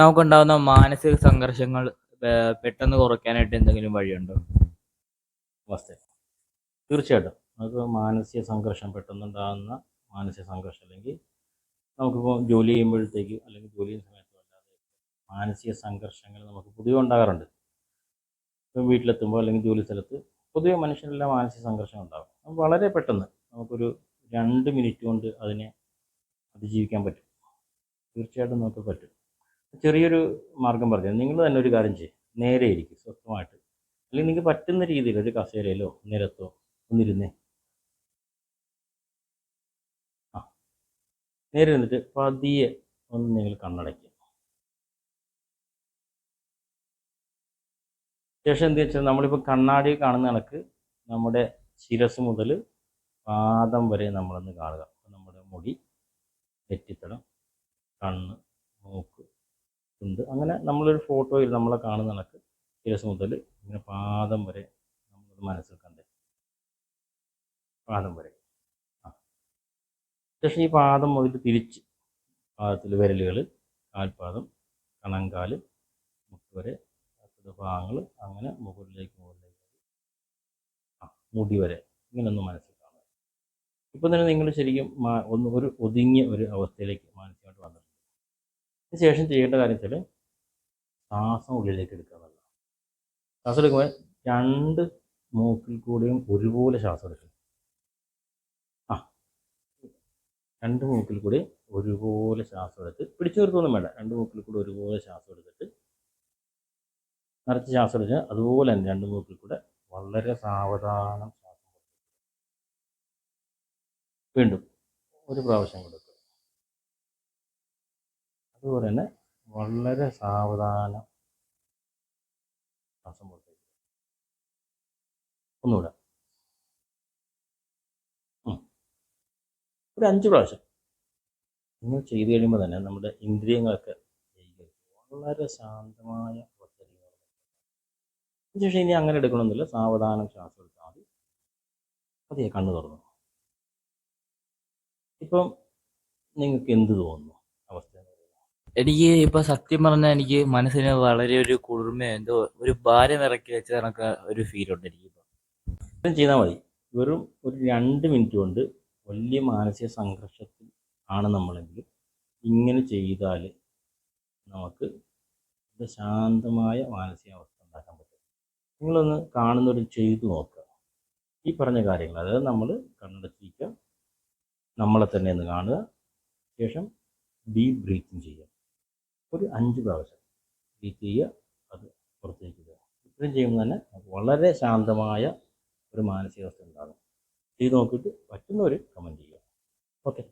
നമുക്കുണ്ടാവുന്ന മാനസിക സംഘർഷങ്ങൾ പെട്ടെന്ന് കുറയ്ക്കാനായിട്ട് എന്തെങ്കിലും വഴിയുണ്ടോ? വസ്തു തീർച്ചയായിട്ടും. നമുക്ക് മാനസിക സംഘർഷം പെട്ടെന്നുണ്ടാകുന്ന മാനസിക സംഘർഷം അല്ലെങ്കിൽ നമുക്കിപ്പോൾ ജോലി ചെയ്യുമ്പോഴത്തേക്ക് അല്ലെങ്കിൽ ജോലി ചെയ്യുന്ന സമയത്ത് അല്ലാതെ മാനസിക സംഘർഷങ്ങൾ നമുക്ക് പൊതുവെ ഉണ്ടാകാറുണ്ട്. ഇപ്പം വീട്ടിലെത്തുമ്പോൾ അല്ലെങ്കിൽ ജോലി സ്ഥലത്ത് പൊതുവെ മനുഷ്യനെല്ലാം മാനസിക സംഘർഷം ഉണ്ടാകും. വളരെ പെട്ടെന്ന് നമുക്കൊരു രണ്ട് മിനിറ്റ് കൊണ്ട് അതിനെ അതിജീവിക്കാൻ പറ്റും. തീർച്ചയായിട്ടും നമുക്ക് പറ്റും. ചെറിയൊരു മാർഗം പറഞ്ഞു നിങ്ങൾ തന്നെ ഒരു കാര്യം ചെയ്യും. നേരെ ഇരിക്കും സ്വസ്ഥമായിട്ട്. അല്ലെങ്കിൽ നിങ്ങൾക്ക് പറ്റുന്ന രീതിയിൽ ഒരു കസേരയിലോ നിരത്തോ ഒന്നിരുന്നേ. ആ. നേരെ നിന്നിട്ട് പതിയെ ഒന്ന് നിങ്ങൾ കണ്ണടയ്ക്കുക ശേഷം എന്താ വെച്ചാൽ നമ്മളിപ്പോൾ കണ്ണാടി കാണുന്ന കണക്ക് നമ്മുടെ ശിരസ് മുതൽ പാദം വരെ നമ്മളൊന്ന് കാണുക. നമ്മുടെ മുടി നെറ്റിത്തടം കണ്ണ് മൂക്ക്. ചുണ്ട് അങ്ങനെ നമ്മളൊരു ഫോട്ടോയിൽ നമ്മളെ കാണുന്ന കണക്ക് ശിരസ് മുതൽ ഇങ്ങനെ പാദം വരെ നമ്മളത് മനസ്സിൽ കണ്ടേ. പാദം വരെ. ശേഷം ഈ പാദം മുതൽ തിരിച്ച് പാദത്തിൽ വിരലുകൾ കാൽപാദം കണങ്കാൽ മുട്ട് വരെ ഭാഗങ്ങൾ അങ്ങനെ മുകളിലേക്ക് മുകളിലേക്ക്. ആ മുടി വരെ ഇങ്ങനെയൊന്ന് മനസ്സിൽ കാണുക. ഇപ്പം തന്നെ നിങ്ങൾ ശരിക്കും ഒന്ന് ഒരു ഒതുങ്ങിയ ഒരു അവസ്ഥയിലേക്ക് മാനസികമായിട്ട് വന്നിട്ടുണ്ട്. ശേഷം ചെയ്യേണ്ട കാര്യം വെച്ചാൽ ശ്വാസം ഉള്ളിലേക്ക് എടുക്കുക എന്നുള്ളതാണ്. ശ്വാസം എടുക്കുമ്പോൾ രണ്ട് മൂക്കിൽ കൂടെയും ഒരുപോലെ ശ്വാസം എടുക്കണം ആ. രണ്ട് മൂക്കിൽ കൂടി ഒരുപോലെ ശ്വാസം എടുത്ത് പിടിച്ചു നിർത്തുമൊന്നും വേണ്ട. രണ്ട് മൂക്കിൽ കൂടി ഒരുപോലെ ശ്വാസം എടുത്തിട്ട് നിറച്ച് ശ്വാസം എടുത്ത് അതുപോലെ തന്നെ രണ്ട് മൂക്കിൽ കൂടെ വളരെ സാവധാനം ശ്വാസം വീണ്ടും ഒരു പ്രാവശ്യം കൊടുക്കുക അതുപോലെ തന്നെ വളരെ സാവധാനം ശ്വാസം പുറത്തേക്ക് ഒന്നുകൂടെ. ഒരു അഞ്ച് പ്രാവശ്യം നിങ്ങൾ ചെയ്തു കഴിയുമ്പോൾ തന്നെ നമ്മുടെ ഇന്ദ്രിയങ്ങളൊക്കെ. വളരെ ശാന്തമായ ഒറ്റരികൾ ശേഷം ഇനി അങ്ങനെ എടുക്കണമെന്നില്ല സാവധാനം ശ്വാസം എടുത്താൽ മതി പതിയെ കണ്ണു തുറന്നു ഇപ്പം നിങ്ങൾക്ക് എന്ത് തോന്നുന്നു? എനിക്ക് ഇപ്പൊ സത്യം പറഞ്ഞാൽ എനിക്ക് മനസ്സിന് വളരെ ഒരു കുളിർമ എന്തോ ഒരു ഭാരം ഇറക്കി വെച്ച കണക്ക് ഒരു ഫീൽ ഉണ്ട് എനിക്ക് ചെയ്താൽ മതി. വെറും ഒരു രണ്ട് മിനിറ്റ് കൊണ്ട് വലിയ മാനസിക സംഘർഷത്തിൽ ആണ് നമ്മളെങ്കിൽ ഇങ്ങനെ ചെയ്താൽ നമുക്ക് ശാന്തമായ മാനസികാവസ്ഥ ഉണ്ടാക്കാൻ പറ്റും. നിങ്ങളൊന്ന് കാണുന്നൊരു ചെയ്തു നോക്കുക. ഈ പറഞ്ഞ കാര്യങ്ങൾ അതായത് നമ്മൾ കണ്ണടച്ചിരിക്കുക നമ്മളെ തന്നെ ഒന്ന് കാണുക ശേഷം ഡീപ് ബ്രീത്തിങ് ചെയ്യുക. ഒരു അഞ്ച് പ്രാവശ്യം ബീറ്റ് ചെയ്യുക അത് പുറത്തേക്ക് ഇടുക ഇത്രയും ചെയ്യുമ്പോൾ തന്നെ വളരെ ശാന്തമായ ഒരു മാനസികാവസ്ഥ ഉണ്ടാകും. ചെയ്ത് നോക്കിയിട്ട് പറ്റുന്നവർ കമന്റ് ചെയ്യുക. ഓക്കെ